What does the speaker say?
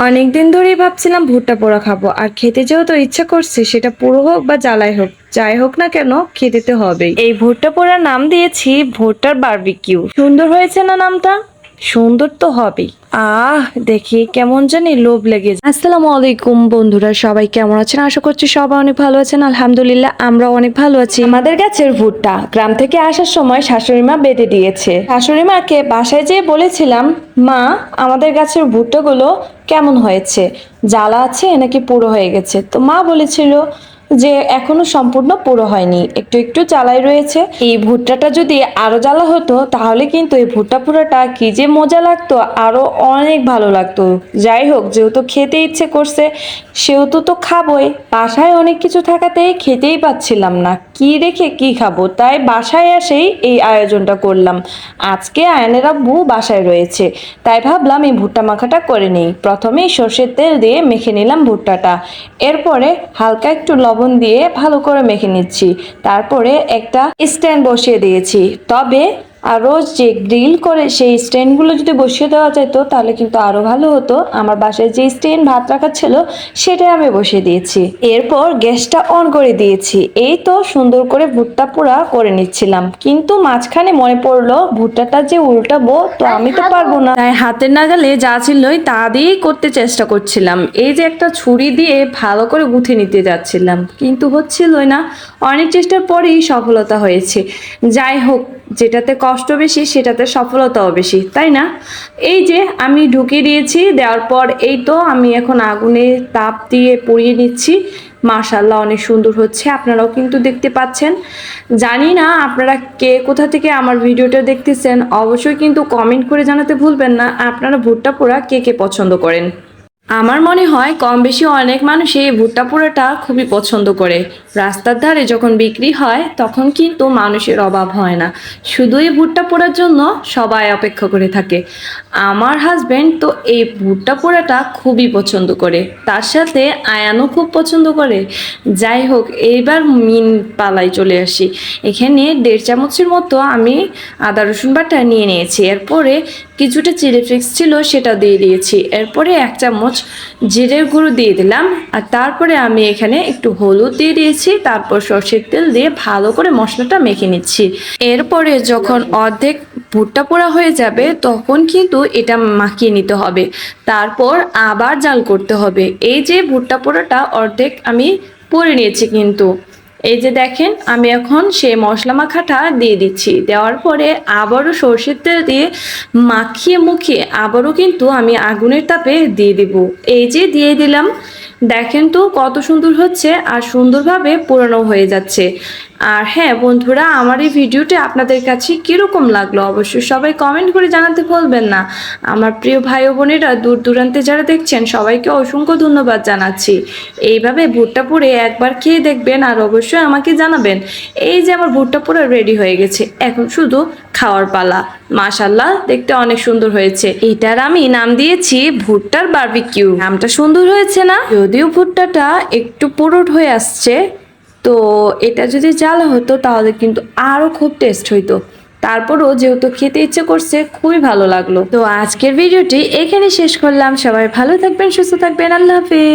অনেকদিন ধরেই ভাবছিলাম ভুট্টা পোড়া খাব, আর খেতে যেহেতু ইচ্ছা করছে, সেটা পুরো হোক বা জ্বালাই হোক, যাই হোক না কেন, খেতে তো হবেই। এই ভুট্টা পোড়ার নাম দিয়েছি ভুট্টার বার্বিকিউ। সুন্দর হয়েছে না নামটা? সুন্দর তো হবেই। আহ, দেখি কেমন জানি লোভ লেগে। আসসালামু আলাইকুম বন্ধুরা, সবাই কেমন আছেন? আশা করছি সবাই অনেক ভালো আছেন। আলহামদুলিল্লাহ আমরা অনেক ভালো আছি। আমাদের গাছের ভুট্টা গ্রাম থেকে আসার সময় শাশুড়ি মা বেঁধে দিয়েছে। শাশুড়ি মাকে বাসায় যেয়ে বলেছিলাম, মা, আমাদের গাছের ভুট্টাগুলো কেমন হয়েছে? জ্বালা আছে নাকি পুরো হয়ে গেছে? তো মা বলেছিল যে এখনও সম্পূর্ণ পুরো হয়নি। একটু একটু চালাই রয়েছে। এই ভুট্টাটা যদি আরও জ্বালা হতো, তাহলে কিন্তু এই ভুট্টা পুরোটা কি যে মজা লাগতো, আরও অনেক ভালো লাগতো। যাই হোক, যেহেতু খেতে ইচ্ছে করছে, সেহেতু তো খাবই। বাসায় অনেক কিছু থাকাতে খেতেই পাচ্ছিলাম না। কি রেখে কি খাব? তাই বাসায় আসেই এই আয়োজনটা করলাম। আজকে আয়নের আব্বু বাসায় রয়েছে। তাই ভাবলাম এই ভুট্টা মাখাটা করে নিই। প্রথমেই সর্ষের তেল দিয়ে মেখে নিলাম ভুট্টাটা। এরপরে হালকা একটু লবণ দিয়ে ভালো করে মেখে নিচ্ছি। তারপরে একটা স্ট্যান্ড বসিয়ে দিয়েছি। তবে আরও যে গ্রিল করে সেই স্ট্যান্ডগুলো যদি বসিয়ে দেওয়া যেত, তাহলে কিন্তু আরও ভালো হতো। আমার বাসায় যে স্ট্যান্ড ভাত রাখা ছিল, সেটাই আমি বসিয়ে দিয়েছি। এরপর গ্যাসটা অন করে দিয়েছি। এই তো সুন্দর করে ভুট্টা পোড়া করে নিচ্ছিলাম। কিন্তু মাঝখানে মনে পড়ল, ভুট্টাটা যে উল্টাবো, তো আমি তো পারব না। তাই হাতের নাগালে যা ছিলই তা দিয়েই করতে চেষ্টা করছিলাম। এই যে একটা ছুরি দিয়ে ভালো করে গুঁথে নিতে যাচ্ছিলাম। কিন্তু হচ্ছিলই না। অনেক চেষ্টার পরেই সফলতা হয়েছে। যাই হোক যেটাতে কষ্ট বেশি, সেটাতে সফলতাও বেশি, তাই না? এই যে আমি ঢুকিয়ে দিয়েছি, দেওয়ার পর এই তো আমি এখন আগুনে তাপ দিয়ে পুড়িয়ে নিচ্ছি। মাশাল্লাহ অনেক সুন্দর হচ্ছে, আপনারাও কিন্তু দেখতে পাচ্ছেন। জানি না আপনারা কে কোথা থেকে আমার ভিডিওটা দেখতেছেন, অবশ্যই কিন্তু কমেন্ট করে জানাতে ভুলবেন না। আপনারা ভুট্টা পোড়া কে কে পছন্দ করেন? আমার মনে হয় কম বেশি অনেক মানুষই এই ভুট্টা পোড়াটা খুবই পছন্দ করে। রাস্তার ধারে যখন বিক্রি হয়, তখন কিন্তু মানুষের অভাব হয় না। শুধু এই ভুট্টা পোড়ার জন্য সবাই অপেক্ষা করে থাকে। আমার হাজব্যান্ড তো এই ভুট্টা পোড়াটা খুবই পছন্দ করে। তার সাথে আয়ানও খুব পছন্দ করে। যাই হোক, এইবার মিন পালাই চলে আসি। এখানে দেড় চামচের মতো আমি আদা রসুন বাটা নিয়ে নিয়েছি। এরপরে কিছুটা চিলি ফ্লেক্স ছিল সেটা দিয়ে দিয়েছি। এরপরে এক চামচ জিরের গুঁড়ো দিয়ে দিলাম। আর তারপরে আমি এখানে একটু হলুদ দিয়ে দিয়েছি, তারপর সর্ষের তেল দিয়ে ভালো করে মশলাটা মেখে নিচ্ছি। এরপরে যখন অর্ধেক ভুট্টা পোড়া হয়ে যাবে, তখন কিন্তু এটা মাখিয়ে নিতে হবে। তারপর আবার জাল করতে হবে। এই যে ভুট্টা পোড়াটা অর্ধেক আমি পরে নিয়েছি কিন্তু। এই যে দেখেন, আমি এখন সে মশলা মাখাটা দিয়ে দিচ্ছি। দেওয়ার পরে আবারও সর্ষের তেল দিয়ে মাখিয়ে মুখিয়ে আবারও কিন্তু আমি আগুনের তাপে দিয়ে দিব। এই যে দিয়ে দিলাম, দেখেন তো কত সুন্দর হচ্ছে আর সুন্দরভাবে পুরনো হয়ে যাচ্ছে। আর হ্যাঁ বন্ধুরা, আমার এই ভিডিওটি আপনাদের কাছে কীরকম লাগল অবশ্যই সবাই কমেন্ট করে জানাতে ভুলবেন না। আমার প্রিয় ভাই বোনেরা, দূর দূরান্তে যারা দেখছেন, সবাইকে অসংখ্য ধন্যবাদ জানাচ্ছি। এইভাবে ভুট্টা পুড়ে একবার খেয়ে দেখবেন আর অবশ্যই আমাকে জানাবেন। এই যে আমার ভুট্টা পুরো রেডি হয়ে গেছে, এখন শুধু খাওয়ার পালা। মাশাল্লাহ দেখতে অনেক সুন্দর হয়েছে। এটার আমি নাম দিয়েছি ভুট্টার বারবিকিউ নামটা সুন্দর হয়েছে না? যদিও ভুট্টাটা একটু পুরোট হয়ে আসছে তো এটা যদি জ্বালা হতো, তাহলে কিন্তু আরও খুব টেস্ট হইতো। তারপরও যেহেতু খেতে ইচ্ছে করছে, খুবই ভালো লাগল। তো আজকের ভিডিওটি এখানে শেষ করলাম। সবাই ভালো থাকবেন, সুস্থ থাকবেন। আল্লাহ হাফেজ।